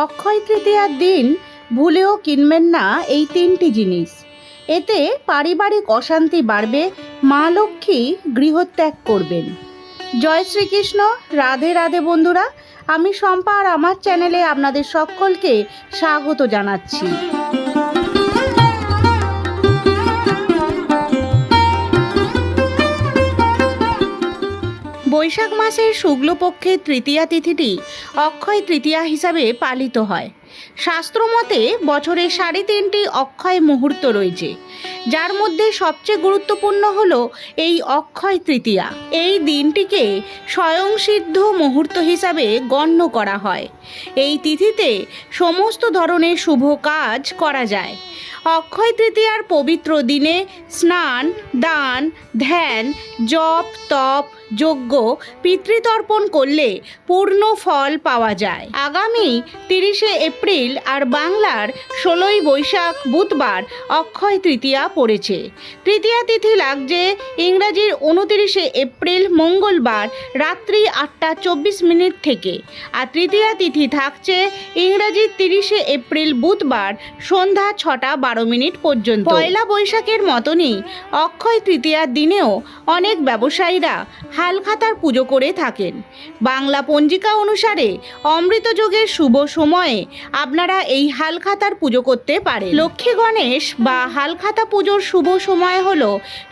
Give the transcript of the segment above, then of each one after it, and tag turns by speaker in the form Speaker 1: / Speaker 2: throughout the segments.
Speaker 1: অক্ষয় তৃতীয়ার দিন ভুলেও কিনবেন না এই তিনটি জিনিস। এতে পারিবারিক অশান্তি বাড়বে, মা লক্ষ্মী গৃহত্যাগ করবেন। জয় শ্রীকৃষ্ণ, রাধে রাধে বন্ধুরা, আমি শম্পা আর আমার চ্যানেলে আপনাদের সকলকে স্বাগত জানাচ্ছি। বৈশাখ মাসের শুক্লপক্ষের তৃতীয়া তিথিটি অক্ষয় তৃতীয়া হিসাবে পালিত হয়। শাস্ত্রমতে বছরে সাড়ে তিনটি অক্ষয় মুহূর্ত রয়েছে। যার মধ্যে সবচেয়ে গুরুত্বপূর্ণ হলো এই অক্ষয় তৃতীয়া। এই দিনটিকে স্বয়ংসিদ্ধ মুহূর্ত হিসাবে গণ্য করা হয়। এই তিথিতে সমস্ত ধরনের শুভ কাজ করা যায়। অক্ষয় তৃতীয়ার পবিত্র দিনে স্নান, দান, ধ্যান, জপ, তপ যজ্ঞ পিতৃতর্পণ করলে পূর্ণ ফল পাওয়া যায়। আগামী তিরিশে এপ্রিল আর বাংলার ষোলোই বৈশাখ বুধবার অক্ষয় তৃতীয়া পড়েছে। তৃতীয়া তিথি লাগছে ইংরাজির উনতিরিশে এপ্রিল মঙ্গলবার রাত্রি আটটা চব্বিশ মিনিট থেকে। আর তৃতীয়া তিথি থাকছে ইংরাজির তিরিশে এপ্রিল বুধবার সন্ধ্যা ছটা বারো মিনিট পর্যন্ত। পয়লা বৈশাখের মতনই অক্ষয় তৃতীয়ার দিনেও অনেক ব্যবসায়ীরা হালখাতার পুজো করে থাকেন। বাংলা পঞ্জিকা অনুসারে অমৃত যোগের শুভ সময়ে আপনারা এই হালখাতার পুজো করতে পারেন। লক্ষ্মী গণেশ বা হালখাতা পুজোর শুভ সময় হল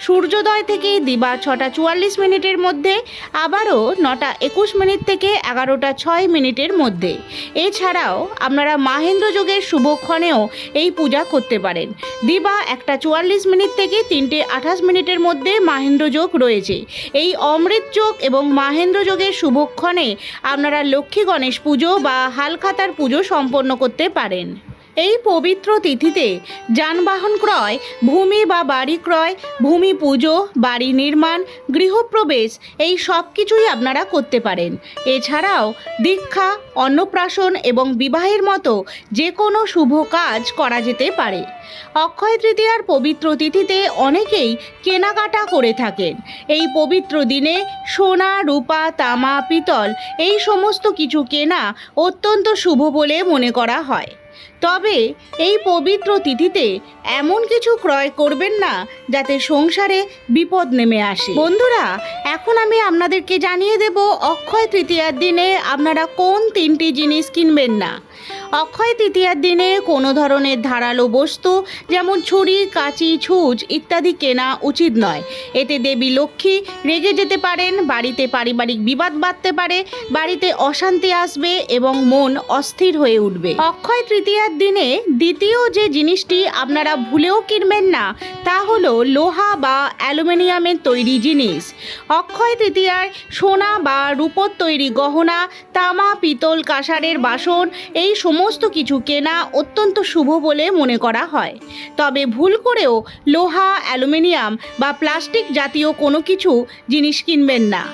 Speaker 1: সূর্যোদয় থেকে দিবা ছটা চুয়াল্লিশ মিনিটের মধ্যে, আবারও নটা একুশ মিনিট থেকে এগারোটা ছয় মিনিটের মধ্যে। এছাড়াও আপনারা মাহেন্দ্র যোগের শুভক্ষণেও এই পূজা করতে পারেন। দিবা একটা চুয়াল্লিশ মিনিট থেকে তিনটে আঠাশ মিনিটের মধ্যে মাহেন্দ্র যোগ রয়েছে। এই অমৃত যোগ এবং মাহেন্দ্র যোগের শুভক্ষণে আপনারা লক্ষ্মী গণেশ পুজো বা হালখাতার পুজো সম্পন্ন করতে পারেন। এই পবিত্র তিথিতে যানবাহন ক্রয়, ভূমি বা বাড়ি ক্রয়, ভূমি পুজো, বাড়ি নির্মাণ, গৃহপ্রবেশ, এই সব কিছুই আপনারা করতে পারেন। এছাড়াও দীক্ষা, অন্নপ্রাশন এবং বিবাহের মতো যে কোনো শুভ কাজ করা যেতে পারে। অক্ষয় তৃতীয়ার পবিত্র তিথিতে অনেকেই কেনাকাটা করে থাকেন। এই পবিত্র দিনে সোনা, রূপা, তামা, পিতল এই সমস্ত কিছু কেনা অত্যন্ত শুভ বলে মনে করা হয়। তবে এই পবিত্র তিথিতে এমন কিছু ক্রয় করবেন না যাতে সংসারে বিপদ নেমে আসে। বন্ধুরা, এখন আমি আপনাদেরকে জানিয়ে দেব অক্ষয় তৃতীয়ার দিনে আপনারা কোন তিনটি জিনিস কিনবেন না। অক্ষয় তৃতীয়ার দিনে কোনো ধরনের ধারালো বস্তু, যেমন ছুরি, কাঁচি, ছুঁচ ইত্যাদি কেনা উচিত নয়। এতে দেবী লক্ষ্মী রেগে যেতে পারেন, বাড়িতে পারিবারিক বিবাদ বাঁধতে পারে, বাড়িতে অশান্তি আসবে এবং মন অস্থির হয়ে উঠবে। অক্ষয় তৃতীয়ার দিনে দ্বিতীয় যে জিনিসটি আপনারা ভুলেও কিনবেন না, তা হলো লোহা বা অ্যালুমিনিয়ামের তৈরি জিনিস। অক্ষয় তৃতীয়ার সোনা বা রূপোর তৈরি গহনা, তামা, পিতল, কাঁসারের বাসন, এই সমস্ত কিছু কেনা অত্যন্ত শুভ বলে মনে করা হয়। তবে ভুল করেও লোহা, অ্যালুমিনিয়াম বা প্লাস্টিক জাতীয় কোনো কিছু জিনিস কিনবেন না।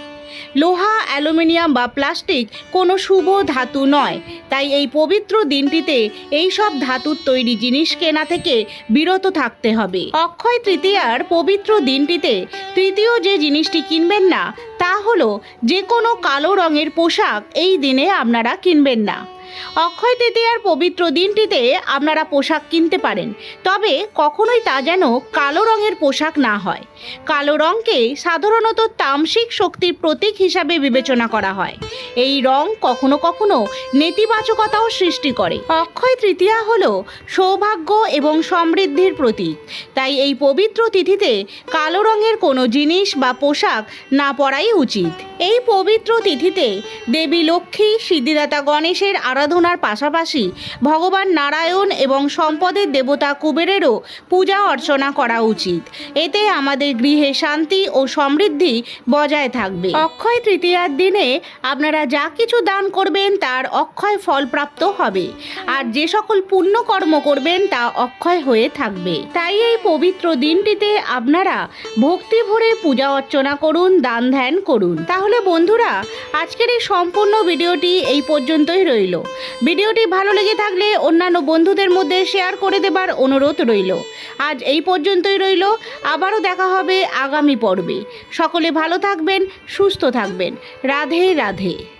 Speaker 1: লোহা, অ্যালুমিনিয়াম বা প্লাস্টিক কোনো শুভ ধাতু নয়। তাই এই পবিত্র দিনটিতে এই সব ধাতুর তৈরি জিনিস কেনা থেকে বিরত থাকতে হবে। অক্ষয় তৃতীয়ার পবিত্র দিনটিতে তৃতীয় যে জিনিসটি কিনবেন না, তা হলো যে কোনো কালো রঙের পোশাক এই দিনে আপনারা কিনবেন না। অক্ষয় তৃতীয়ার পবিত্র দিনটিতে আপনারা পোশাক কিনতে পারেন। তবে কখনোই তা যেন কালো রঙের পোশাক না হয়। কালো রঙকে সাধারণত তামসিক শক্তির প্রতীক হিসাবে বিবেচনা করা হয়। এই রং কখনো কখনো নেতিবাচকতাও সৃষ্টি করে। অক্ষয় তৃতীয়া হল সৌভাগ্য এবং সমৃদ্ধির প্রতীক। তাই এই পবিত্র তিথিতে কালো রঙের কোনো জিনিস বা পোশাক না পরাই উচিত। এই পবিত্র তিথিতে দেবী লক্ষ্মী, সিদ্ধিদাতা গণেশের আরাধনার পাশাপাশি ভগবান নারায়ণ এবং সম্পদের দেবতা কুবেরেরও পূজা অর্চনা করা উচিত। এতে আমাদের গৃহে শান্তি ও সমৃদ্ধি বজায় থাকবে। অক্ষয় তৃতীয়ার দিনে আপনারা যা কিছু দান করবেন তার অক্ষয় ফল প্রাপ্ত হবে। আর যে সকল পুণ্যকর্ম করবেন তা অক্ষয় হয়ে থাকবে। তাই এই পবিত্র দিনটিতে আপনারা ভক্তি ভরে পূজা অর্চনা করুন, দান ধ্যান করুন। তাহলে বন্ধুরা, আজকের এই সম্পূর্ণ ভিডিওটি এই পর্যন্তই রইল। ভিডিওটি ভালো লেগে থাকলে অন্যান্য বন্ধুদের মধ্যে শেয়ার করে দেবার অনুরোধ রইল। আজ এই পর্যন্তই রইল। আবারও দেখা হবে আগামী পর্বে। সকলে ভালো থাকবেন, সুস্থ থাকবেন। রাধে রাধে।